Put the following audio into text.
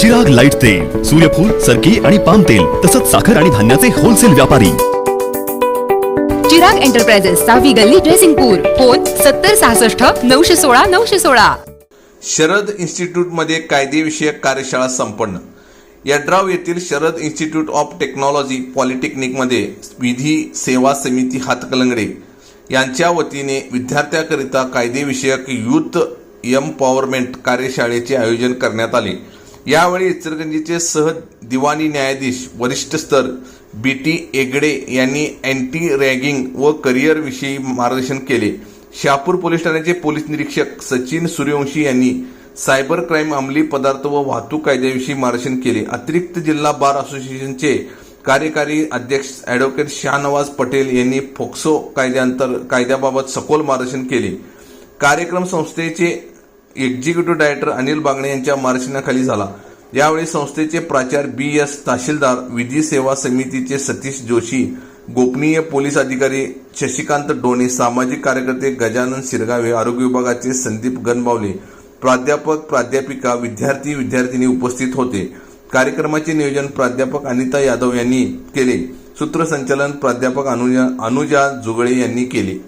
Chirag light तेल सूर्यफूल सरकी आणि पाम तेल तसंच साखर आणि धान्याचे होलसेल व्यापारी. चिराग एंटरप्राइजेस सहावी गल्ली ड्रेसिंगपूर फोन सत्तर सहासष्ट नऊशे सोळा नऊशे सोळा. शरद इन्स्टिट्यूटमध्ये कायदेविषयक कार्यशाळा संपन्न. यड्राव येथील शरद इन्स्टिट्यूट ऑफ टेक्नॉलॉजी पॉलिटेक्निकमध्ये विधी सेवा समिती हातकलंगडे. यांच्या वतीने विद्यार्थ्याकरिता कायदेविषयक युथ एम्पॉवरमेंट कार्यशाळेचे आयोजन करण्यात आले. यावेळी इचलकरंजीचे सह दिवाणी न्यायाधीश वरिष्ठ स्तर बी टी एगडे यांनी अँटी रॅगिंग व करिअरविषयी मार्गदर्शन केले. शहापूर पोलीस ठाण्याचे पोलीस निरीक्षक सचिन सूर्यवंशी यांनी सायबर क्राईम अंमली पदार्थ व वाहतूक कायद्याविषयी मार्गदर्शन केले. अतिरिक्त जिल्हा बार असोसिएशनचे कार्यकारी अध्यक्ष ॲडव्होकेट शाहनवाज पटेल यांनी फोक्सो कायद्यांतर कायद्याबाबत सखोल मार्गदर्शन केले. कार्यक्रम संस्थेचे एक्झिक्युटिव्ह डायरेक्टर अनिल बागणे यांच्या मार्गदर्शनाखाली झाला. यावेळी संस्थेचे प्राचार्य बी एस तहसीलदार विधी सेवा समितीचे सतीश जोशी गोपनीय पोलीस अधिकारी शशिकांत डोणे सामाजिक कार्यकर्ते गजानन शिरगावे आरोग्य विभागाचे संदीप गणबावले प्राध्यापक प्राध्यापिका विद्यार्थी विद्यार्थिनी उपस्थित होते. कार्यक्रमाचे नियोजन प्राध्यापक अनिता यादव यांनी केले. सूत्रसंचालन प्राध्यापक अनुजा अनुजा जुगळे यांनी केले.